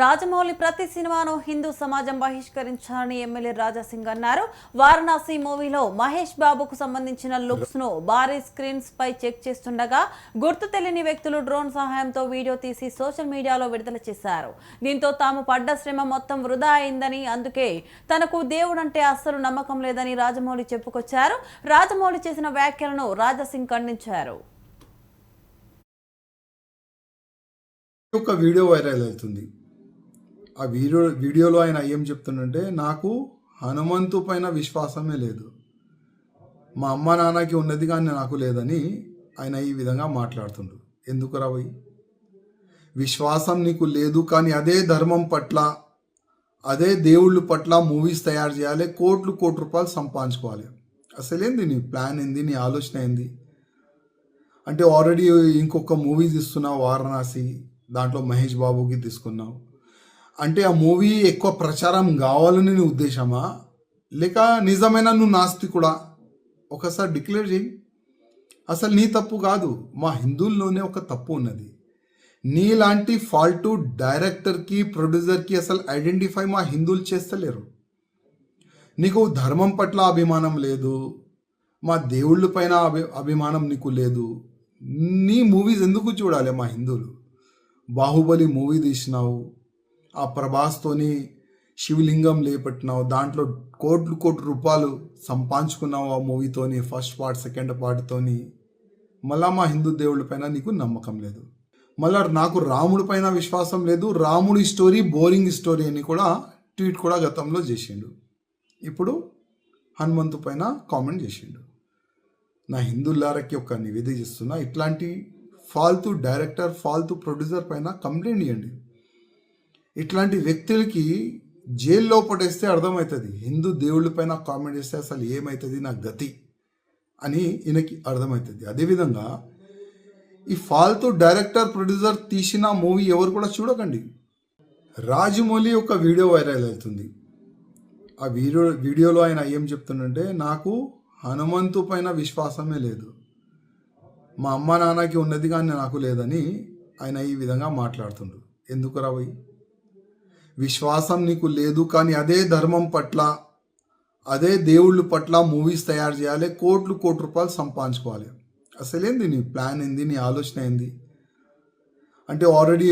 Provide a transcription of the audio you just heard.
రాజమౌళి ప్రతి సినిమాను హిందూ సమాజం బహిష్కరించాలని ఎమ్మెల్యే రాజాసింగ్ అన్నారు. వారణాసి మూవీలో మహేష్ బాబుకు సంబంధించిన లుక్స్ను భారీ స్క్రీన్స్ పై చెక్ చేస్తుండగా గుర్తు తెలియని వ్యక్తులు డ్రోన్ సహాయంతో వీడియో తీసి సోషల్ మీడియాలో విడుదల చేశారు. దీంతో తాము పడ్డ శ్రమ మొత్తం వృధా అయిందని అందుకే తనకు దేవుడంటే అస్సలు నమ్మకం లేదని రాజమౌళి చెప్పుకొచ్చారు. రాజమౌళి చేసిన వ్యాఖ్యలను రాజాసింగ్ ఖండించారు. ఒక వీడియో వైరల్ అవుతుంది. ఆ వీడియో వీడియోలో ఆయన ఏం చెప్తుండంటే నాకు హనుమంతు పైన విశ్వాసమే లేదు. మా అమ్మ నాన్నకి ఉన్నది కానీ నాకు లేదని ఆయన ఈ విధంగా మాట్లాడుతుండు. ఎందుకు రావయ్య? విశ్వాసం నీకు లేదు కానీ అదే ధర్మం పట్ల అదే దేవుళ్ళ పట్ల మూవీస్ తయారు చేయాలి కోట్లు కోటి రూపాయలు సంపాదించుకోవాలి. అసలేంది నీ ప్లాన్ ఏంది? నీ ఆలోచన ఏంది? అంటే ఆల్రెడీ ఇంకొక మూవీ తీస్తున్నావు వారణాసి దాంట్లో మహేష్ బాబుకి తీసుకున్నావు. అంటే ఆ మూవీ ఎక్కువ ప్రచారం కావాలని నీ ఉద్దేశమా? లేక నిజమైన నువ్వు నాస్తికుడా? ఒకసారి డిక్లేర్ చేయి. అసలు నీ తప్పు కాదు. మా హిందువుల్లోనే ఒక తప్పు ఉన్నది. నీలాంటి ఫాల్టు డైరెక్టర్కి ప్రొడ్యూసర్కి అసలు ఐడెంటిఫై మా హిందువులు చేస్తలేరు. నీకు ధర్మం పట్ల అభిమానం లేదు. మా దేవుళ్ళ పైన అభి అభిమానం నీకు లేదు. నీ మూవీస్ ఎందుకు చూడాలి మా హిందువులు? బాహుబలి మూవీ తీసినావు. ఆ ప్రభాస్తోని శివలింగం లేపట్టినావు దాంట్లో కోట్లు కోట్లు రూపాయలు సంపాదించుకున్నావు ఆ మూవీతోని ఫస్ట్ పార్ట్ సెకండ్ పార్ట్తోని. మళ్ళా మా హిందూ దేవుళ్ళ పైన నీకు నమ్మకం లేదు. మళ్ళా నాకు రాముడి పైన విశ్వాసం లేదు రాముడి స్టోరీ బోరింగ్ స్టోరీ అని కూడా ట్వీట్ కూడా గతంలో చేసిండు. ఇప్పుడు హనుమంతు పైన కామెంట్ చేసిండు. నా హిందువులారకి ఒక నివేదిక చేస్తున్నా ఇట్లాంటి ఫాల్తూ డైరెక్టర్ ఫాల్తూ ప్రొడ్యూసర్ పైన కంప్లైంట్ ఇవ్వండి ఇట్లాంటి వ్యక్తులకి జైల్లో పడేస్తే అర్థమవుతుంది. హిందూ దేవుళ్ళ పైన కామెంట్ చేస్తే అసలు ఏమవుతుంది నా గతి అని ఈయనకి అర్థమవుతుంది. అదేవిధంగా ఈ ఫాల్తూ డైరెక్టర్ ప్రొడ్యూసర్ తీసిన మూవీ ఎవరు కూడా చూడకండి. రాజమౌళి ఒక వీడియో వైరల్ అవుతుంది. ఆ వీడియో వీడియోలో ఆయన ఏం చెప్తుండంటే నాకు హనుమంతు పైన విశ్వాసమే లేదు. మా అమ్మ నాన్నకి ఉన్నది కానీ నాకు లేదని ఆయన ఈ విధంగా మాట్లాడుతుండు. ఎందుకు రావయి విశ్వాసం నీకు లేదు కానీ అదే ధర్మం పట్ల అదే దేవుళ్ళ పట్ల మూవీస్ తయారు చేయాలి కోట్లు కోటి రూపాయలు సంపాదించుకోవాలి. అసలేంది నీ ప్లాన్ ఏంది నీ ఆలోచన ఏంది? అంటే ఆల్రెడీ